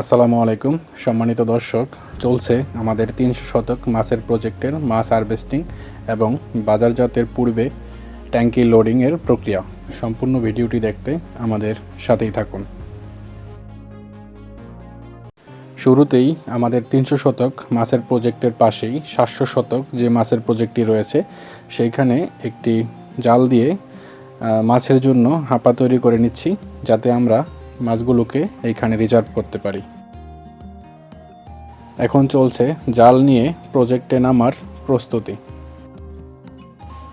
আসসালামু আলাইকুম সম্মানিত দর্শক, চলছে আমাদের তিনশো শতক মাছের প্রজেক্টের মাছ হারভেস্টিং এবং বাজারজাতের পূর্বে ট্যাঙ্কি লোডিংয়ের প্রক্রিয়া। সম্পূর্ণ ভিডিওটি দেখতে আমাদের সাথেই থাকুন। শুরুতেই আমাদের তিনশো শতক মাছের প্রজেক্টের পাশেই সাতশো শতক যে মাছের প্রজেক্টটি রয়েছে, সেইখানে একটি জাল দিয়ে মাছের জন্য হাঁপা তৈরি করে নিচ্ছি যাতে আমরা মাছগুলোকে এইখানে রিজার্ভ করতে পারি। এখন চলছে জাল নিয়ে প্রজেক্টে নামার প্রস্তুতি।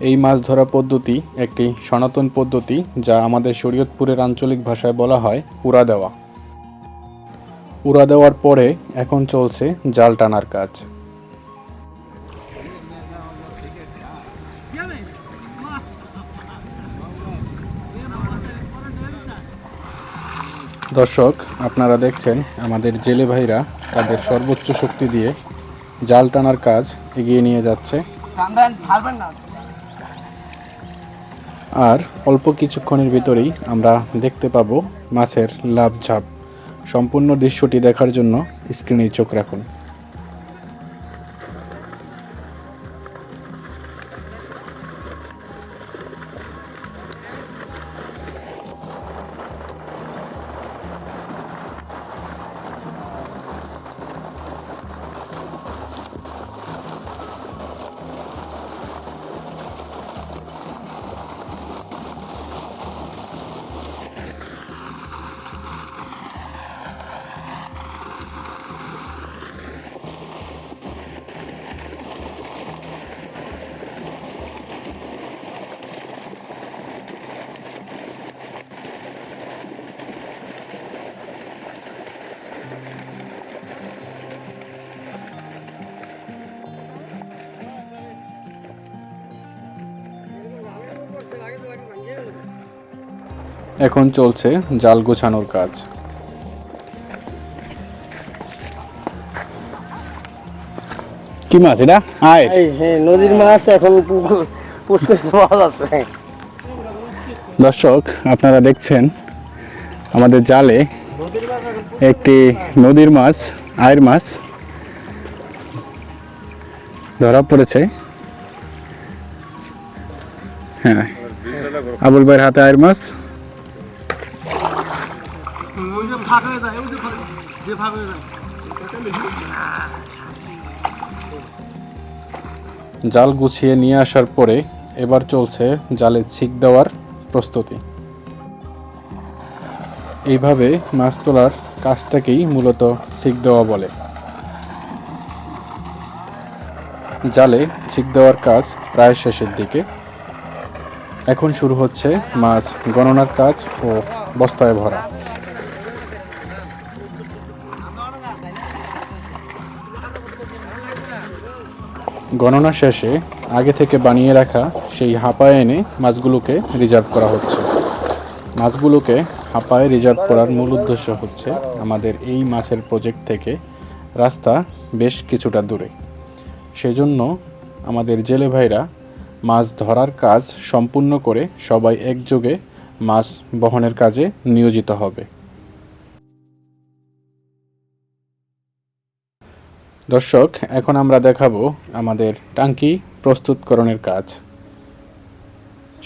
এই মাছ ধরা পদ্ধতি একটি সনাতন পদ্ধতি যা আমাদের শরীয়তপুরের আঞ্চলিক ভাষায় বলা হয় উড়া দেওয়া। উড়া দেওয়ার পরে এখন চলছে জাল টানার কাজ। দর্শক আপনারা দেখছেন আমাদের জেলে ভাইরা তাদের সর্বোচ্চ শক্তি দিয়ে জাল টানার কাজ এগিয়ে নিয়ে যাচ্ছে। আর অল্প কিছুক্ষণের ভিতরেই আমরা দেখতে পাবো মাছের লাভ ঝাপ। সম্পূর্ণ দৃশ্যটি দেখার জন্য স্ক্রিনে চোখ রাখুন। এখন চলছে জাল গোছানোর কাজ। কি মাছ এটা? আয়। এই হ্যাঁ নদীর মাছ এখন পাওয়া যাচ্ছে দর্শক আপনারা দেখছেন আমাদের জালে একটি নদীর মাছ আয়ের মাছ ধরা পড়েছে। হ্যাঁ। আবুল ভাইয়ের হাতে আয়ের মাছ। ফাঁক হয়ে যায় ওই যে ফাঁক যে ফাঁক হয়ে যায়। জাল গুছিয়ে নিয়ে আসার পরে এবার চলছে জালে ছিক দেওয়ার প্রস্তুতি। এইভাবে মাছ তোলার কাজটাকেই মূলত ছিক দেওয়া বলে। জালে ছিক দেওয়ার কাজ প্রায় শেষের দিকে। এখন শুরু হচ্ছে মাছ গণনার কাজ ও বস্তায় ভরা। গণনা শেষে আগে থেকে বানিয়ে রাখা সেই হাঁপায় এনে মাছগুলোকে রিজার্ভ করা হচ্ছে। মাছগুলোকে হাঁপায় রিজার্ভ করার মূল উদ্দেশ্য হচ্ছে আমাদের এই মাছের প্রজেক্ট থেকে রাস্তা বেশ কিছুটা দূরে। সেজন্য আমাদের জেলে ভাইরা মাছ ধরার কাজ সম্পূর্ণ করে সবাই একযোগে মাছ বহনের কাজে নিয়োজিত হবে। দর্শক, এখন আমরা দেখাবো আমাদের টাঙ্কি প্রস্তুতকরণের কাজ।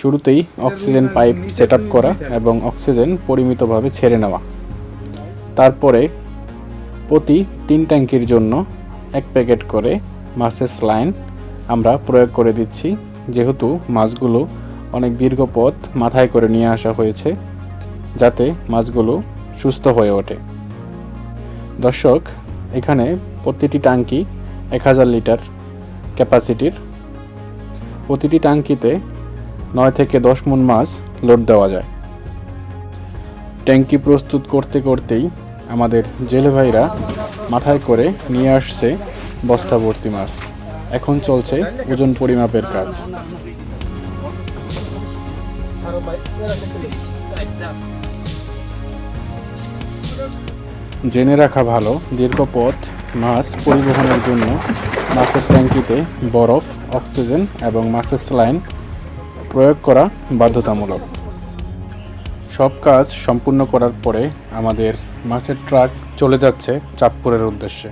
শুরুতেই অক্সিজেন পাইপ সেট করা এবং অক্সিজেন পরিমিতভাবে ছেড়ে নেওয়া। তারপরে প্রতি তিন ট্যাঙ্কির জন্য এক প্যাকেট করে মাছের স্লাইন আমরা প্রয়োগ করে দিচ্ছি। যেহেতু মাছগুলো অনেক দীর্ঘ পথ মাথায় করে নিয়ে আসা হয়েছে, যাতে মাছগুলো সুস্থ হয়ে ওঠে। দর্শক, এখানে প্রতিটি ট্যাঙ্কি এক হাজার লিটার ক্যাপাসিটির। প্রতিটি ট্যাঙ্কিতে নয় থেকে দশ মন মাছ লোড দেওয়া যায়। ট্যাঙ্কি প্রস্তুত করতে করতেই আমাদের জেলে ভাইরা মাথায় করে নিয়ে আসছে বস্তা ভর্তি মাছ। এখন চলছে ওজন পরিমাপের কাজ। জেনে রাখা ভালো, দীর্ঘ পথ মাছ পরিবহনের জন্য মাছের ট্যাঙ্কিতে বরফ, অক্সিজেন এবং মাছের স্লাইন প্রয়োগ করা বাধ্যতামূলক। সব কাজ সম্পূর্ণ করার পরে আমাদের মাছের ট্রাক চলে যাচ্ছে চাঁদপুরের উদ্দেশ্যে।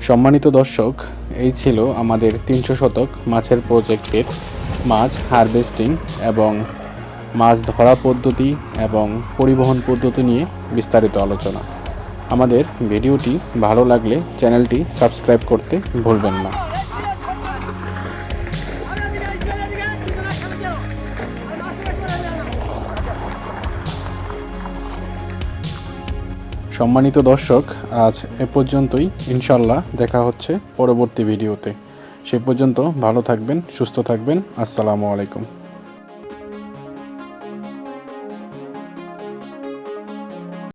সম্মানিত দর্শক, এই ছিল আমাদের তিনশো শতক মাছের প্রজেক্টের মাছ হারভেস্টিং এবং মাছ ধরা পদ্ধতি এবং পরিবহন পদ্ধতি নিয়ে বিস্তারিত আলোচনা। আমাদের ভিডিওটি ভালো লাগলে চ্যানেলটি সাবস্ক্রাইব করতে ভুলবেন না। সম্মানিত দর্শক, আজ এ পর্যন্তই। ইনশাল্লাহ দেখা হচ্ছে পরবর্তী ভিডিওতে। সে পর্যন্ত ভালো থাকবেন, সুস্থ থাকবেন। আসসালামু আলাইকুম।